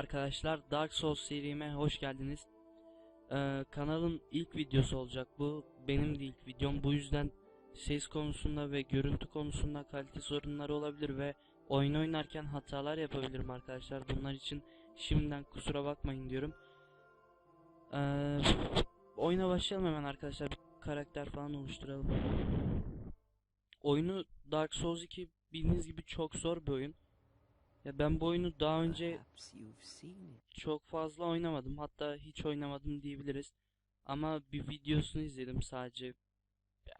Arkadaşlar, Dark Souls serime hoş geldiniz. Ee, kanalın ilk videosu olacak bu. Benim de ilk videom. Bu yüzden ses konusunda ve görüntü konusunda kalite sorunları olabilir ve oyun oynarken hatalar yapabilirim arkadaşlar. Bunlar için şimdiden kusura bakmayın diyorum. Ee, oyuna başlayalım hemen arkadaşlar. Bir karakter falan oluşturalım. Oyunu Dark Souls 2 bildiğiniz gibi çok zor bir oyun. Ya ben bu oyunu daha önce çok fazla oynamadım. Hatta hiç oynamadım diyebiliriz. Ama bir videosunu izledim sadece.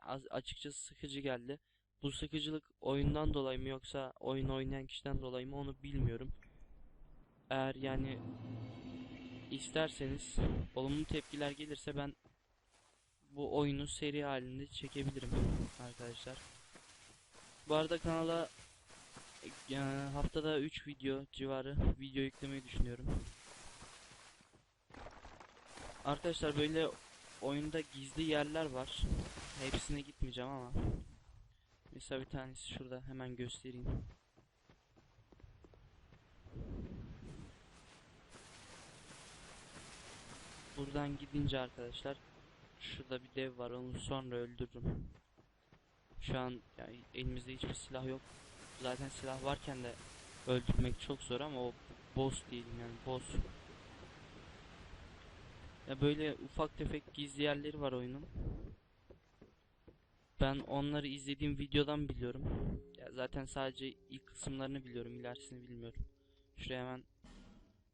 Az, açıkçası sıkıcı geldi. Bu sıkıcılık oyundan dolayı mı yoksa oyun oynayan kişiden dolayı mı onu bilmiyorum. Eğer yani isterseniz olumlu tepkiler gelirse ben bu oyunu seri halinde çekebilirim arkadaşlar. Bu arada kanala e, haftada 3 video civarı video yüklemeyi düşünüyorum. Arkadaşlar böyle oyunda gizli yerler var. Hepsine gitmeyeceğim ama. Mesela bir tanesi şurada hemen göstereyim. Buradan gidince arkadaşlar şurada bir dev var onu sonra öldürürüm. Şu an yani elimizde hiçbir silah yok. Zaten silah varken de öldürmek çok zor ama o boss diyelim yani boss. Ya böyle ufak tefek gizli yerleri var oyunun. Ben onları izlediğim videodan biliyorum. Ya zaten sadece ilk kısımlarını biliyorum, ilerisini bilmiyorum. Şuraya hemen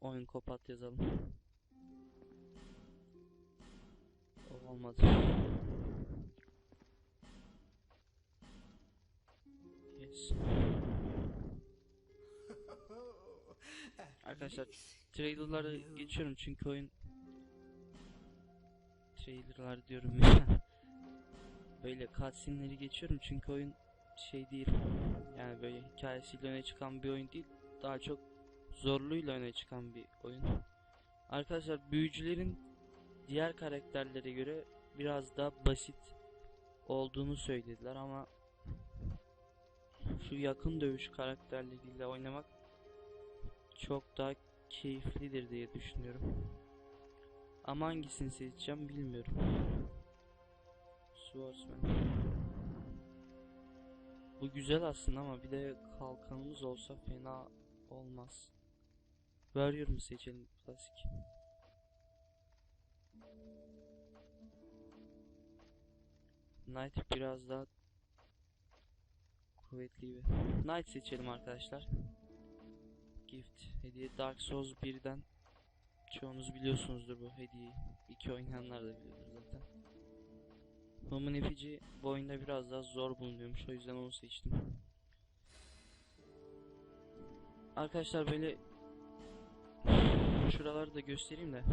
oyun kopat yazalım. O olmadı. Yes. Arkadaşlar trailerları geçiyorum çünkü oyun trailerlar diyorum ya. Böyle cutscene'leri geçiyorum çünkü oyun şey değil. Yani böyle hikayesiyle öne çıkan bir oyun değil. Daha çok zorluğuyla öne çıkan bir oyun. Arkadaşlar büyücülerin diğer karakterlere göre biraz daha basit olduğunu söylediler ama şu yakın dövüş karakterleriyle oynamak çok daha keyiflidir diye düşünüyorum. Ama hangisini seçeceğim bilmiyorum. Swordsman. Bu güzel aslında ama bir de kalkanımız olsa fena olmaz. Warrior mu seçelim klasik? Knight biraz daha kuvvetli bir. Knight seçelim arkadaşlar. Gift hediye Dark Souls 1'den çoğunuz biliyorsunuzdur bu hediyeyi. İki oynayanlar da biliyordur zaten. Human Effici bu oyunda biraz daha zor bulunuyormuş o yüzden onu seçtim. Arkadaşlar böyle şuraları da göstereyim de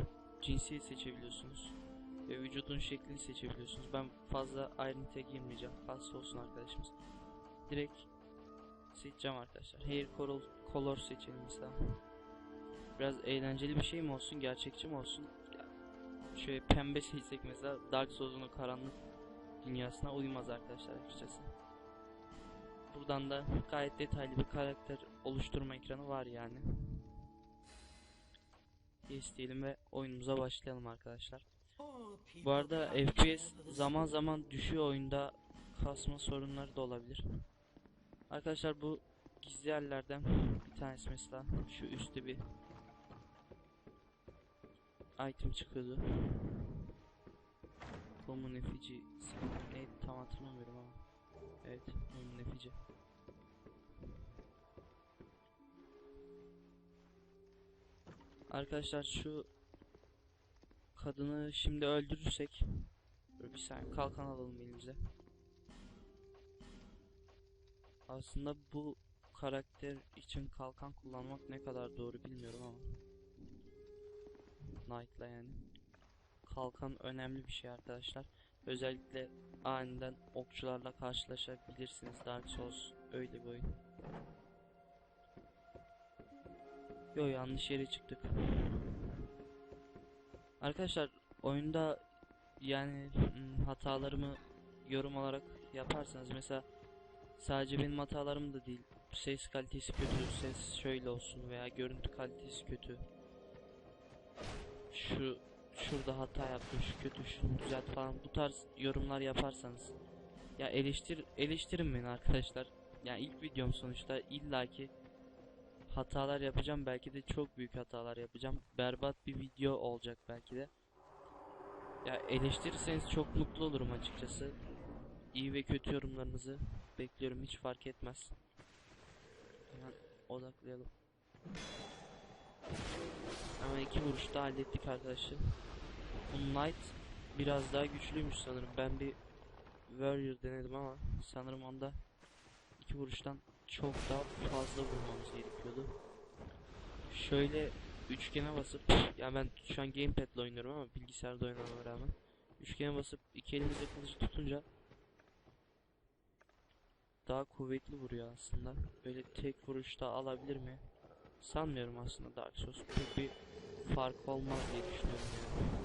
cinsiyet seçebiliyorsunuz ve vücudun şeklini seçebiliyorsunuz. Ben fazla ayrıntıya girmeyeceğim. Fazla olsun arkadaşımız. Direkt seçeceğim arkadaşlar. Hair color, color seçelim mesela. Biraz eğlenceli bir şey mi olsun, gerçekçi mi olsun? Şöyle pembe seçsek mesela Dark Souls'un karanlık dünyasına uymaz arkadaşlar açıkçası. Buradan da gayet detaylı bir karakter oluşturma ekranı var yani. Yes diyelim ve oyunumuza başlayalım arkadaşlar. Bu arada FPS zaman zaman düşüyor oyunda kasma sorunları da olabilir. Arkadaşlar bu gizli yerlerden bir tanesi mesela. Şu üstte bir item çıkıyordu. Common Effici ne? Tam hatırlamıyorum ama. Evet Common Effici Arkadaşlar şu kadını şimdi öldürürsek bir saniye kalkan alalım elimize Aslında bu karakter için kalkan kullanmak ne kadar doğru bilmiyorum ama Knight'la yani kalkan önemli bir şey arkadaşlar. Özellikle aniden okçularla karşılaşabilirsiniz Dark Souls öyle bir oyun. Yo yanlış yere çıktık. Arkadaşlar oyunda yani hmm, hatalarımı yorum olarak yaparsanız mesela sadece benim hatalarım da değil ses kalitesi kötü, ses şöyle olsun veya görüntü kalitesi kötü. Şu şurada hata yaptım, şu kötü, şunu düzelt falan bu tarz yorumlar yaparsanız ya eleştir eleştirin beni arkadaşlar. Yani ilk videom sonuçta illaki hatalar yapacağım belki de çok büyük hatalar yapacağım. Berbat bir video olacak belki de. Ya eleştirirseniz çok mutlu olurum açıkçası. İyi ve kötü yorumlarınızı bekliyorum hiç fark etmez. Hemen odaklayalım. Hemen iki vuruşta hallettik arkadaşlar. Bu biraz daha güçlüymüş sanırım. Ben bir Warrior denedim ama sanırım onda iki vuruştan çok daha fazla vurmamız gerekiyordu. Şöyle üçgene basıp ya ben şu an gamepad ile oynuyorum ama bilgisayarda oynamama rağmen üçgene basıp iki elimizle kılıcı tutunca daha kuvvetli vuruyor aslında. Böyle tek vuruşta alabilir mi? Sanmıyorum aslında Dark Souls pek bir fark olmaz diye düşünüyorum yani.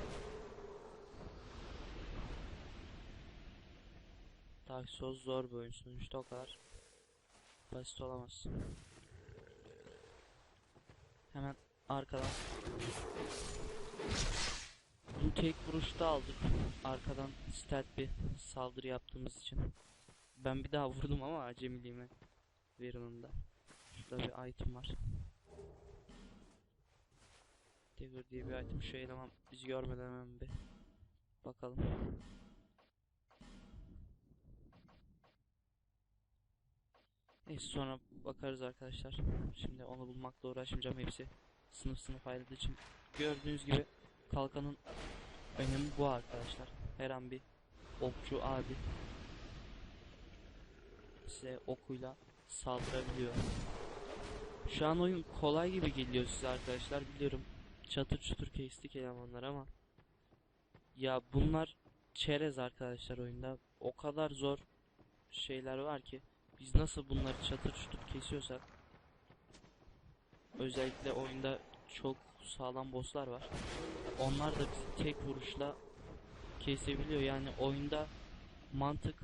Dark Souls zor bir oyun sonuçta o kadar basit olamaz. Hemen arkadan bunu tek vuruşta aldık. Arkadan stealth bir saldırı yaptığımız için. Ben bir daha vurdum ama acemiliğime verin da. Şurada bir item var. Dagger diye bir item. Şu eleman bizi görmeden hemen bir bakalım. Neyse sonra bakarız arkadaşlar. Şimdi onu bulmakla uğraşmayacağım. Hepsi sınıf sınıf ayrıldığı için. Gördüğünüz gibi kalkanın önemi bu arkadaşlar. Her an bir okçu abi size okuyla saldırabiliyor. Şu an oyun kolay gibi geliyor size arkadaşlar biliyorum. Çatır çutur kestik elemanlar ama ya bunlar çerez arkadaşlar oyunda. O kadar zor şeyler var ki biz nasıl bunları çatır çutur kesiyorsak özellikle oyunda çok sağlam bosslar var. Onlar da bizi tek vuruşla kesebiliyor. Yani oyunda mantık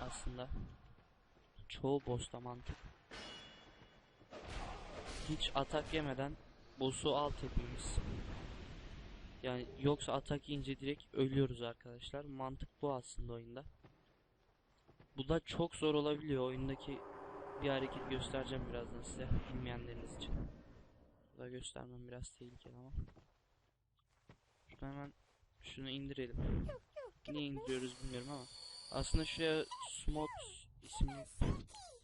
aslında çoğu boss'ta mantık. Hiç atak yemeden boss'u alt etmemiz. Yani yoksa atak yiyince direkt ölüyoruz arkadaşlar. Mantık bu aslında oyunda. Bu da çok zor olabiliyor. Oyundaki bir hareket göstereceğim birazdan size bilmeyenleriniz için. Bu da göstermem biraz tehlikeli ama. Şuradan hemen şunu indirelim. Niye indiriyoruz bilmiyorum ama. Aslında şuraya smot ismi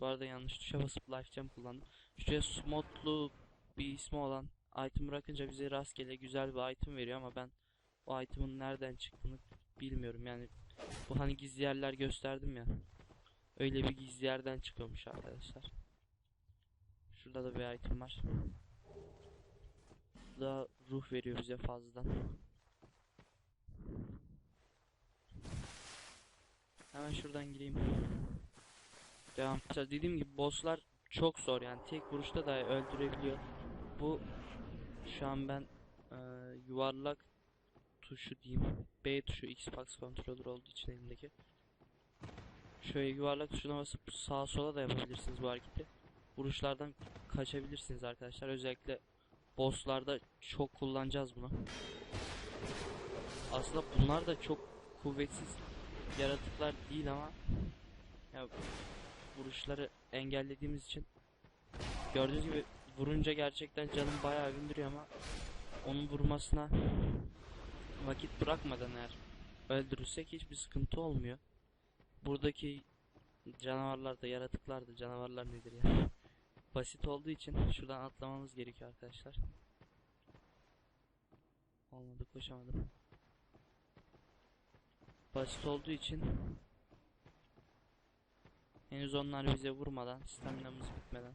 bu arada yanlış tuşa basıp lifetime kullandım. Şuraya smotlu bir ismi olan item bırakınca bize rastgele güzel bir item veriyor ama ben o item'ın nereden çıktığını bilmiyorum. Yani bu hani gizli yerler gösterdim ya. Öyle bir gizli yerden çıkıyormuş arkadaşlar. Şurada da bir item var. Bu da ruh veriyor bize fazladan. Hemen şuradan gireyim devam edeceğiz dediğim gibi bosslar çok zor yani tek vuruşta da öldürebiliyor bu şu an ben e, yuvarlak tuşu diyeyim. B tuşu Xbox controller olduğu için elimdeki. Şöyle yuvarlak tuşuna basıp sağa sola da yapabilirsiniz bu hareketi. Vuruşlardan kaçabilirsiniz arkadaşlar. Özellikle bosslarda çok kullanacağız bunu. Aslında bunlar da çok kuvvetsiz yaratıklar değil ama ya vuruşları engellediğimiz için gördüğünüz gibi vurunca gerçekten canım bayağı bindiriyor ama onun vurmasına vakit bırakmadan eğer öldürürsek hiçbir sıkıntı olmuyor. Buradaki canavarlar da yaratıklar da canavarlar nedir ya? Basit olduğu için şuradan atlamamız gerekiyor arkadaşlar. Olmadı koşamadım. Basit olduğu için henüz onlar bize vurmadan staminamız bitmeden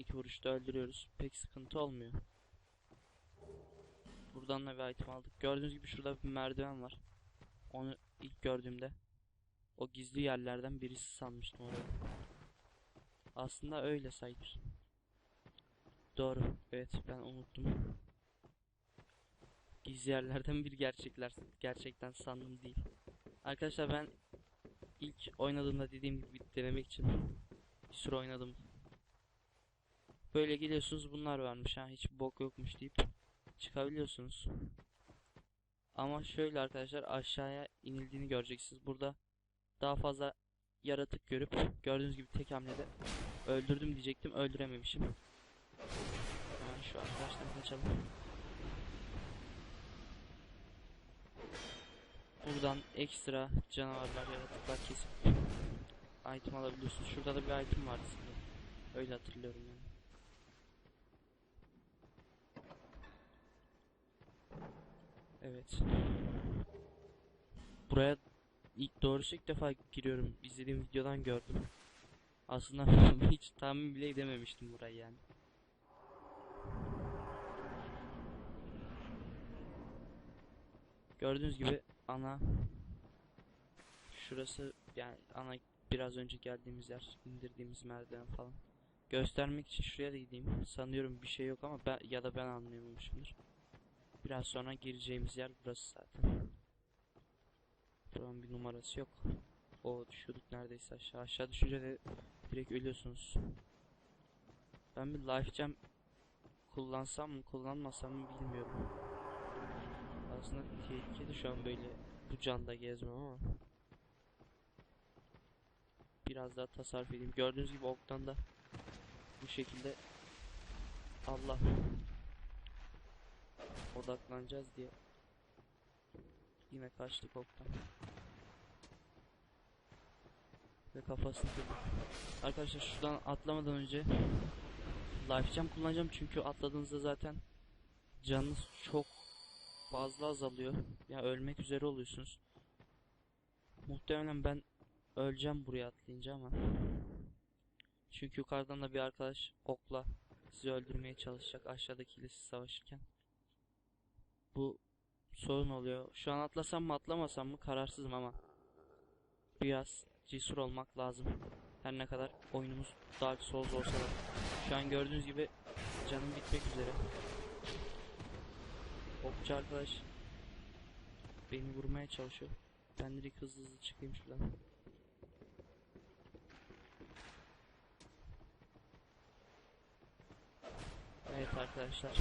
İki vuruşta öldürüyoruz. Pek sıkıntı olmuyor. Buradan da bir item aldık. Gördüğünüz gibi şurada bir merdiven var. Onu ilk gördüğümde o gizli yerlerden birisi sanmıştım orayı. Aslında öyle sayılır. Doğru. Evet ben unuttum. Gizli yerlerden bir gerçekler gerçekten sandım değil. Arkadaşlar ben ilk oynadığımda dediğim gibi denemek için bir süre oynadım. Böyle geliyorsunuz bunlar varmış ha hiç bok yokmuş deyip çıkabiliyorsunuz. Ama şöyle arkadaşlar aşağıya inildiğini göreceksiniz. Burada daha fazla yaratık görüp gördüğünüz gibi tek hamlede öldürdüm diyecektim öldürememişim. Hemen şu arkadaştan kaçalım. Buradan ekstra canavarlar, yaratıklar kesip item alabiliyorsunuz. Şurada da bir item vardı sanırım. Öyle hatırlıyorum yani. Evet. Buraya ilk doğrusu ilk defa giriyorum. İzlediğim videodan gördüm. Aslında hiç tahmin bile edememiştim burayı yani. Gördüğünüz gibi ana şurası yani ana biraz önce geldiğimiz yer, indirdiğimiz merdiven falan. Göstermek için şuraya da gideyim. Sanıyorum bir şey yok ama ben ya da ben anlayamamışımdır. Biraz sonra gireceğimiz yer burası zaten. Buranın bir numarası yok. O düşüyorduk neredeyse aşağı. Aşağı düşünce de direkt ölüyorsunuz. Ben bir life gem kullansam mı kullanmasam mı bilmiyorum. Aslında tehlikeli şu an böyle bu canda gezmem ama. Biraz daha tasarruf edeyim. Gördüğünüz gibi oktan da bu şekilde Allah odaklanacağız diye yine kaçtık oktan ve kafasını kırdık. Arkadaşlar şuradan atlamadan önce life jump kullanacağım çünkü atladığınızda zaten canınız çok fazla azalıyor. Ya ölmek üzere oluyorsunuz. Muhtemelen ben öleceğim buraya atlayınca ama çünkü yukarıdan da bir arkadaş okla sizi öldürmeye çalışacak aşağıdakiyle siz savaşırken. Bu sorun oluyor. Şu an atlasam mı atlamasam mı kararsızım ama biraz cesur olmak lazım. Her ne kadar oyunumuz Dark Souls olsa da. Şu an gördüğünüz gibi canım bitmek üzere. Okçu arkadaş beni vurmaya çalışıyor. Ben direkt hızlı hızlı çıkayım şuradan. Evet arkadaşlar.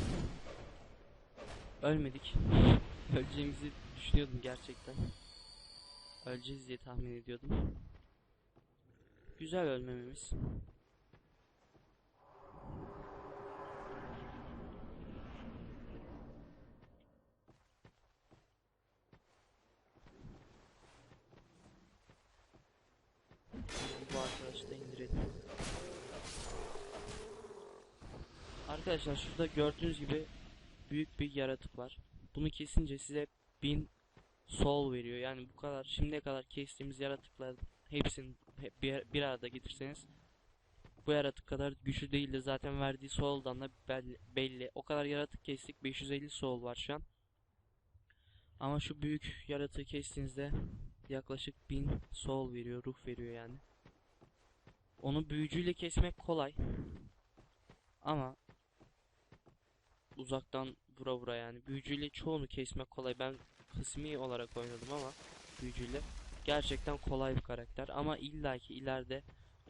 Ölmedik. Öleceğimizi düşünüyordum gerçekten. Öleceğiz diye tahmin ediyordum. Güzel ölmememiz. Bu arkadaşı da indirelim. Arkadaşlar şurada gördüğünüz gibi büyük bir yaratık var. Bunu kesince size 1000 soul veriyor. Yani bu kadar şimdiye kadar kestiğimiz yaratıklar hepsini hep bir, bir arada getirseniz bu yaratık kadar güçlü değil de zaten verdiği soul'dan da belli, belli. O kadar yaratık kestik. 550 soul var şu an. Ama şu büyük yaratığı kestiğinizde yaklaşık 1000 soul veriyor, ruh veriyor yani. Onu büyücüyle kesmek kolay. Ama uzaktan vura vura yani. Büyücüyle çoğunu kesmek kolay. Ben kısmi olarak oynadım ama büyücüyle gerçekten kolay bir karakter ama illaki ileride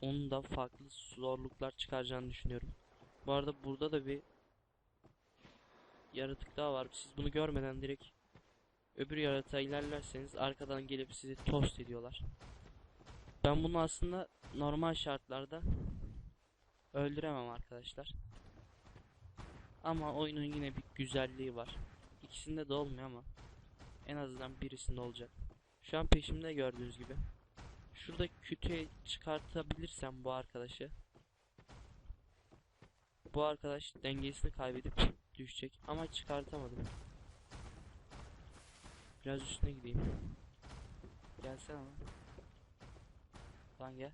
onun da farklı zorluklar çıkaracağını düşünüyorum. Bu arada burada da bir yaratık daha var. Siz bunu görmeden direkt öbür yaratığa ilerlerseniz arkadan gelip sizi tost ediyorlar. Ben bunu aslında normal şartlarda öldüremem arkadaşlar. Ama oyunun yine bir güzelliği var. İkisinde de olmuyor ama en azından birisinde olacak. Şu an peşimde gördüğünüz gibi. Şurada kütüğe çıkartabilirsem bu arkadaşı. Bu arkadaş dengesini kaybedip düşecek ama çıkartamadım. Biraz üstüne gideyim. Gelsene lan. Lan gel.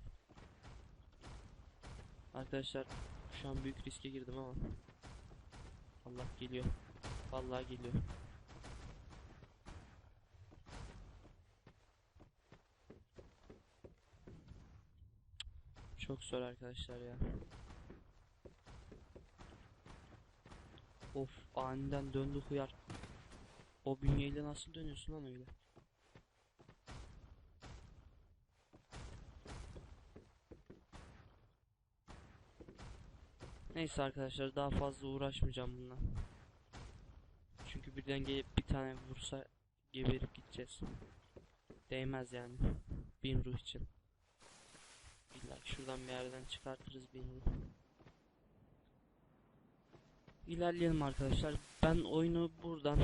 Arkadaşlar şu an büyük riske girdim ama. Allah geliyor. Vallahi geliyor. Çok zor arkadaşlar ya. Of aniden döndü huyar. O bünyeyle nasıl dönüyorsun lan öyle? Neyse arkadaşlar daha fazla uğraşmayacağım bununla. Çünkü birden gelip bir tane vursa geberip gideceğiz. Değmez yani. Bin ruh için. İlla şuradan bir yerden çıkartırız bin ruh. İlerleyelim arkadaşlar. Ben oyunu buradan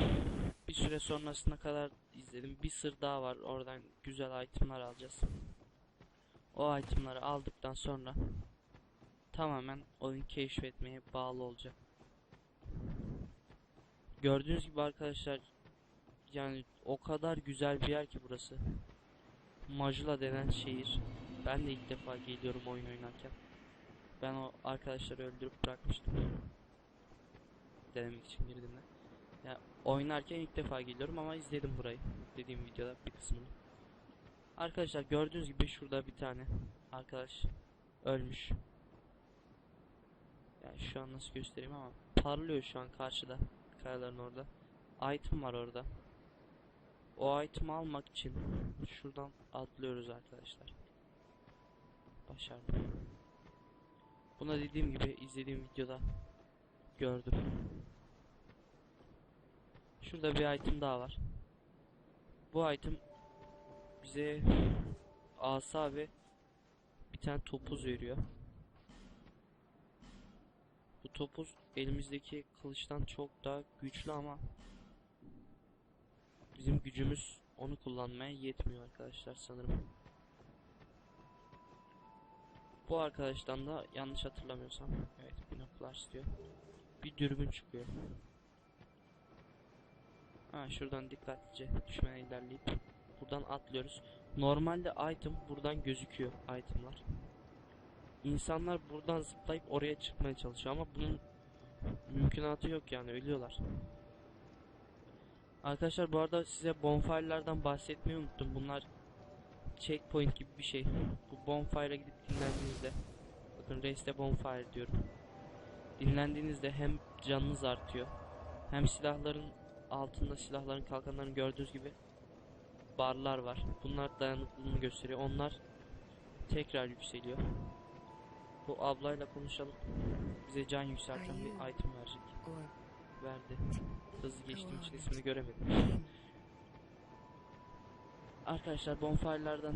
bir süre sonrasına kadar izledim. Bir sır daha var. Oradan güzel itemlar alacağız. O itemları aldıktan sonra tamamen oyun keşfetmeye bağlı olacak. Gördüğünüz gibi arkadaşlar yani o kadar güzel bir yer ki burası. Majula denen şehir. Ben de ilk defa geliyorum oyun oynarken. Ben o arkadaşları öldürüp bırakmıştım. Denemek için girdiğimde. Ya oynarken ilk defa geliyorum ama izledim burayı. Dediğim videoda bir kısmını. Arkadaşlar gördüğünüz gibi şurada bir tane arkadaş ölmüş. Yani şu an nasıl göstereyim ama parlıyor şu an karşıda kayaların orada. Item var orada. O item almak için şuradan atlıyoruz arkadaşlar. Başardım. Buna dediğim gibi izlediğim videoda gördüm. Şurada bir item daha var. Bu item bize asa ve bir tane topuz veriyor. Topuz elimizdeki kılıçtan çok daha güçlü ama bizim gücümüz onu kullanmaya yetmiyor arkadaşlar sanırım. Bu arkadaştan da yanlış hatırlamıyorsam evet binoklar istiyor. Bir dürbün çıkıyor. Ha şuradan dikkatlice düşmene ilerleyip buradan atlıyoruz. Normalde item buradan gözüküyor itemlar. İnsanlar buradan zıplayıp oraya çıkmaya çalışıyor ama bunun mümkünatı yok yani ölüyorlar. Arkadaşlar bu arada size bonfire'lardan bahsetmeyi unuttum. Bunlar checkpoint gibi bir şey. Bu bonfire'a gidip dinlendiğinizde bakın reste bonfire diyorum. Dinlendiğinizde hem canınız artıyor hem silahların altında silahların kalkanlarını gördüğünüz gibi barlar var. Bunlar dayanıklılığını gösteriyor. Onlar tekrar yükseliyor. Bu ablayla konuşalım. Bize can yükselten bir item verecek. Verdi. Hızlı geçtiğim için ismini göremedim. Arkadaşlar bonfire'lardan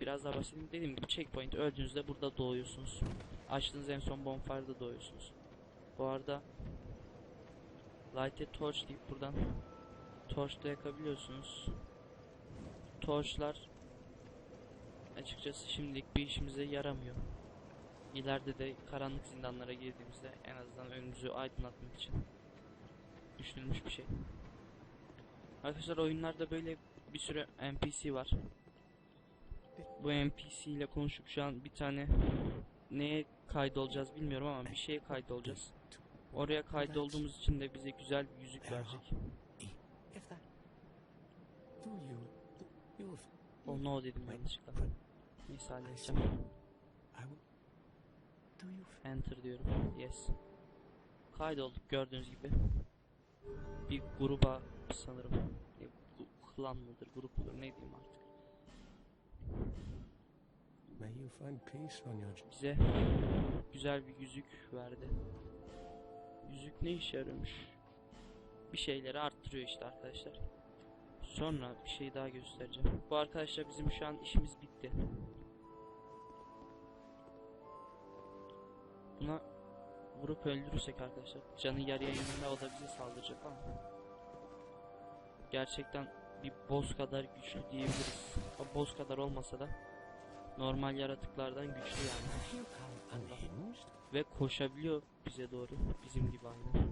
biraz daha bahsedeyim. Dediğim gibi checkpoint öldüğünüzde burada doğuyorsunuz. Açtığınız en son bonfire'da doğuyorsunuz. Bu arada Light a torch deyip buradan torchla yakabiliyorsunuz. Torchlar açıkçası şimdilik bir işimize yaramıyor. İleride de karanlık zindanlara girdiğimizde en azından önümüzü aydınlatmak için düşünülmüş bir şey. Arkadaşlar oyunlarda böyle bir sürü NPC var. Bu NPC ile konuşup şu an bir tane neye kaydolacağız bilmiyorum ama bir şeye kaydolacağız. Oraya kaydolduğumuz için de bize güzel bir yüzük verecek. If that Do you? You. O no dedim yanlışlıkla. Neyse halledeceğim. Enter diyorum. Yes. Kaydolduk gördüğünüz gibi. Bir gruba sanırım. E, Klan mıdır, grup mudur ne diyeyim artık. May you find peace on your. Bize güzel bir yüzük verdi. Yüzük ne işe yarıyormuş? Bir şeyleri arttırıyor işte arkadaşlar. Sonra bir şey daha göstereceğim. Bu arkadaşlar bizim şu an işimiz bitti. Buna vurup öldürürsek arkadaşlar canı yarıya yanında o da bize saldıracak ama gerçekten bir boss kadar güçlü diyebiliriz. O boss kadar olmasa da normal yaratıklardan güçlü yani. Ve koşabiliyor bize doğru. Bizim gibi aynı.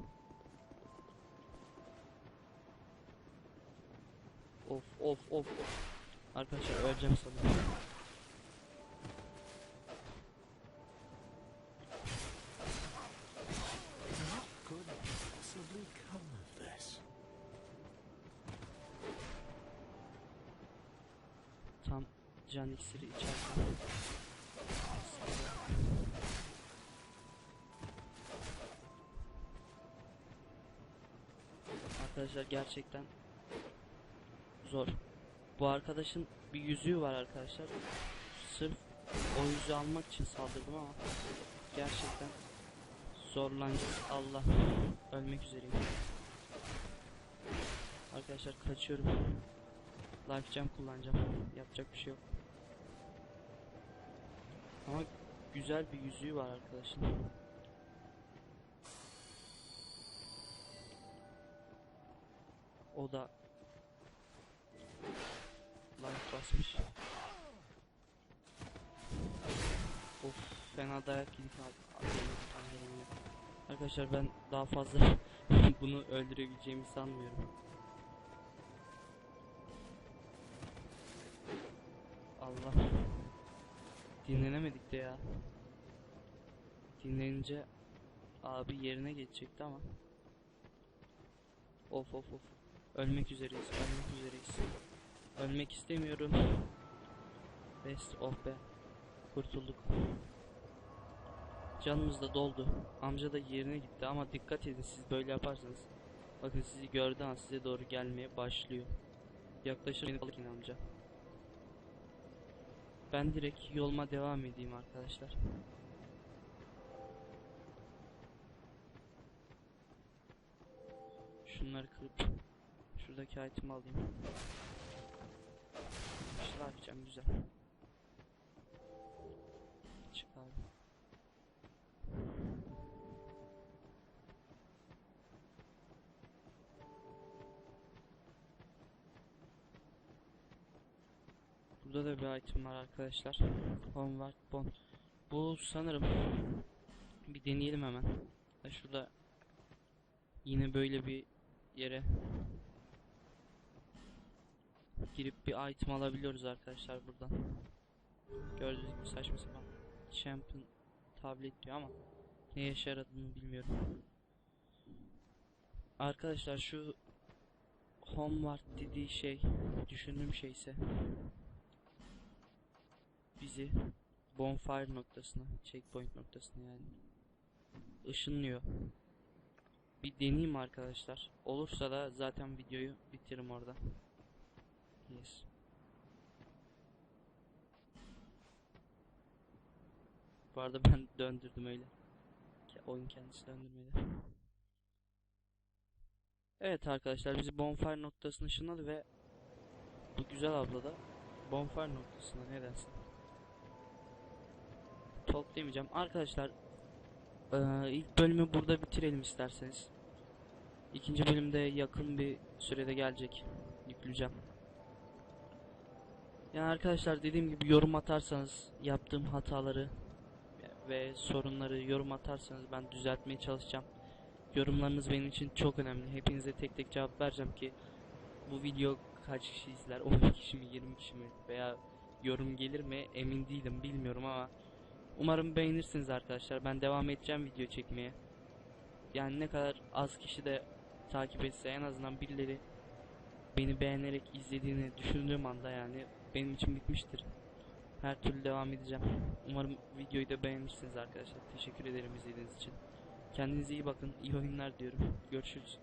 Of of of. Arkadaşlar öleceğim sanırım. Arkadaşlar gerçekten zor. Bu arkadaşın bir yüzüğü var arkadaşlar. Sırf o yüzüğü almak için saldırdım ama gerçekten zorlanacağız. Allah ölmek üzereyim. Arkadaşlar kaçıyorum. Life jump kullanacağım. Yapacak bir şey yok. Ama güzel bir yüzüğü var arkadaşın. O da life basmış. Of fena dayak yedik. Arkadaşlar ben daha fazla bunu öldürebileceğimi sanmıyorum. Allah. Dinlenemedik de ya. Dinlenince abi yerine geçecekti ama. Of of of. Ölmek üzereyiz, ölmek üzereyiz. Ölmek istemiyorum. Best of be. Kurtulduk. Canımız da doldu. Amca da yerine gitti ama dikkat edin siz böyle yaparsanız. Bakın sizi gördüğü an size doğru gelmeye başlıyor. Yaklaşır beni balık amca. Ben direkt yoluma devam edeyim arkadaşlar. Şunları kırıp şuradaki item'i alayım. İşte yapacağım güzel. Çık abi. Burada da bir item var arkadaşlar. Homeward Bond. Bu sanırım bir deneyelim hemen. Şurada yine böyle bir yere girip bir item alabiliyoruz arkadaşlar buradan. Gördüğünüz gibi saçma sapan champion tablet diyor ama ne işe yaradığını bilmiyorum. Arkadaşlar şu Homeward dediği şey düşündüğüm şeyse bizi bonfire noktasına, checkpoint noktasına yani ışınlıyor. Bir deneyeyim arkadaşlar. Olursa da zaten videoyu bitiririm orada. Yes. Bu arada ben döndürdüm öyle. Oyun kendisi döndürmedi. Evet arkadaşlar bizi bonfire noktasına ışınladı ve bu güzel abla da bonfire noktasına ne dersin? Talk demeyeceğim. Arkadaşlar ilk bölümü burada bitirelim isterseniz. İkinci bölümde yakın bir sürede gelecek. Yükleyeceğim. Yani arkadaşlar dediğim gibi yorum atarsanız yaptığım hataları ve sorunları yorum atarsanız ben düzeltmeye çalışacağım. Yorumlarınız benim için çok önemli. Hepinize tek tek cevap vereceğim ki bu video kaç kişi izler? 10 kişi mi 20 kişi mi? Veya yorum gelir mi? Emin değilim bilmiyorum ama umarım beğenirsiniz arkadaşlar. Ben devam edeceğim video çekmeye. Yani ne kadar az kişi de takip etse en azından birileri beni beğenerek izlediğini düşündüğüm anda yani benim için bitmiştir. Her türlü devam edeceğim. Umarım videoyu da beğenirsiniz arkadaşlar. Teşekkür ederim izlediğiniz için. Kendinize iyi bakın. İyi oyunlar diyorum. Görüşürüz.